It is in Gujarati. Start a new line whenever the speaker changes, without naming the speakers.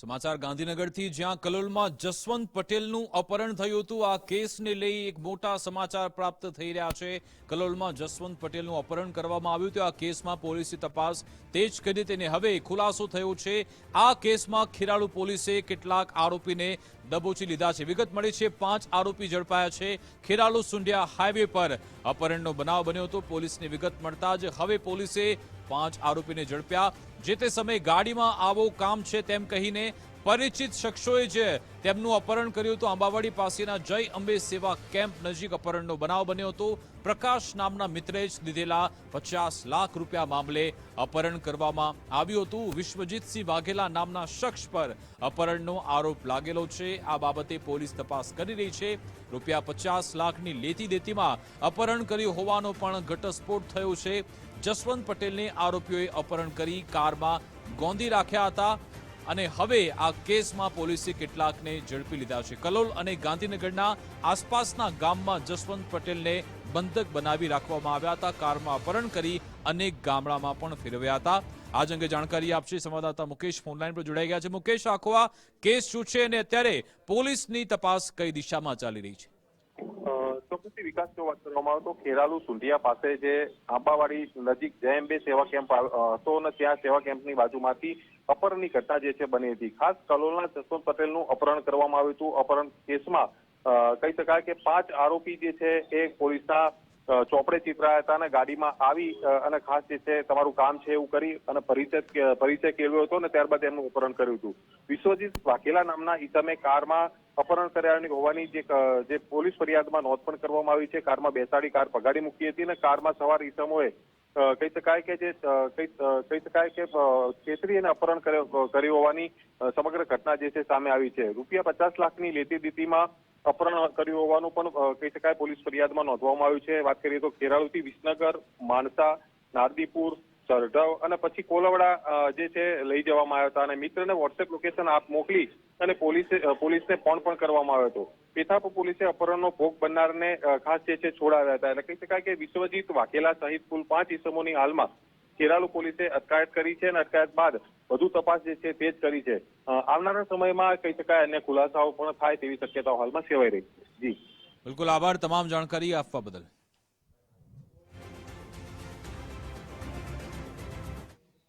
સમાચાર, ગાંધીનગરથી જ્યાં કલોલમાં જસવંત પટેલનું અપહરણ થયું હતું, આ કેસને લઈ એક મોટા સમાચાર પ્રાપ્ત થઈ રહ્યા છે. કલોલમાં જસવંત પટેલનું અપહરણ કરવામાં આવ્યું હતું. આ કેસમાં પોલીસે તપાસ તેજ કરી તેને હવે ખુલાસો થયો છે. આ કેસમાં ખેરાલુ પોલીસે કેટલાક આરોપીને દબોચી લીધા છે. વિગત મળી છે, પાંચ આરોપી ઝડપાયા છે. ખેરાલુ સુંઢિયા હાઈવે પર અપહરણનો બનાવ બન્યો હતો. પોલીસની વિગત મળતા જ હવે પોલીસે પાંચ આરોપીને ઝડપ્યા. જે તે સમયે ગાડીમાં આવો કામ છે તેમ કહીને પરિચિત શખ્સોએ જે તેમનું અપહરણ કર્યું હતું, આંબાવાડી પાસેના જય અંબે સેવા કેમ્પ નજીક અપહરણનો બનાવ બન્યો હતો. પ્રકાશ નામના મિત્રે જ લીધેલા પચાસ લાખ રૂપિયા મામલે અપહરણ કરવામાં આવ્યું હતું. વિશ્વજીતસિંહ વાઘેલા નામના શખ્સ પર અપહરણનો આરોપ લાગેલો છે. આ બાબતે પોલીસ તપાસ કરી રહી છે. રૂપિયા પચાસ લાખની લેતી દેતીમાં અપહરણ કર્યું હોવાનો પણ ઘટસ્ફોટ થયો છે. જસવંત પટેલને આરોપીઓએ અપહરણ કરી કારમાં ગોંધી રાખ્યા હતા અને હવે આ કેસમાં પોલીસે કેટલાકને ઝડપી લીધા છે. કલોલ અને ગાંધીનગરના આસપાસના ગામમાં જસવંત પટેલને બંધક બનાવી રાખવામાં આવ્યા હતા. કારમાં અપહરણ કરી અનેક ગામડામાં પણ ફેરવ્યા હતા. આજ અંગે જાણકારી આપશે સંવાદદાતા મુકેશ ફોનલાઈન પર જોડાઈ ગયા છે. મુકેશ, આખો કેસ શું છે અને અત્યારે પોલીસની તપાસ કઈ દિશામાં ચાલી રહી છે?
ચોક્કસથી વિકાસની વાત કરવામાં આવે તો ખેરાલુ સુંઢિયા પાસે જે આંબાવાડી નજીક જયંબે સેવા કેમ્પ હતો અને ત્યાં સેવા કેમ્પની બાજુમાંથી અપહરણની ઘટના જે છે બની હતી. ખાસ કલોલના જસવંત પટેલનું અપહરણ કરવામાં આવ્યું હતું. અપહરણ કેસમાં કહી શકાય કે પાંચ આરોપી જે છે એ પોલીસના ચોપડે ચિતરાયા હતા અને ગાડીમાં આવી અને ખાસ જે છે તમારું કામ છે એવું કરી અને પરિચય પરિચય કેળવ્યો હતો અને ત્યારબાદ એમનું અપહરણ કર્યું હતું. વિશ્વજીત વાઘેલા નામના ઇસમે કારમાં અપહરણ કર્યાની હોવાની જે જે પોલીસ ફરિયાદમાં નોંધ પણ કરવામાં આવી છે કારમાં બેસાડી કાર પગાડી મૂકી હતી અને કારમાં સવાર ઇસમોએ કહી શકાય કે જે કહી શકાય કે અ, છેતરી અને અપહરણ કર્યો- કર્યું હોવાની સમગ્ર ઘટના જે છે સામે આવી છે. રૂપિયા પચાસ લાખની લેતી દીતીમાં અપહરણ કર્યું હોવાનું પણ કહી શકાય પોલીસ ફરિયાદમાં નોંધવામાં આવ્યું છે. વાત કરીએ તો ખેરાલુથી વિસનગર માણસા નારદીપુર સરઢવ અને પછી કોલવડા જે છે, લઈ જવામાં આવ્યા હતા. અને મિત્રને વોટ્સએપ લોકેશન આપ મોકલી અને પોલીસે પોલીસને ફોન પણ કરવામાં આવ્યો હતો. પેથાપ પોલીસે અપહરણનો ભોગ બનનારને ખાસ જે છે, છોડાવ્યા હતા. એટલે કહી શકાય કે વિશ્વજીત વાઘેલા સહિત કુલ પાંચ ઇસમોની હાલમાં ખેરાલુ પોલીસે અટકાયત કરી છે અને અટકાયત બાદ વધુ તપાસ જે છે તે જ કરી છે. આવનારા સમયમાં કહી શકાય અન્ય ખુલાસાઓ પણ થાય તેવી શક્યતાઓ હાલમાં સેવાઈ રહી છે. જી.
બિલકુલ આભાર તમામ જાણકારી આપવા બદલ.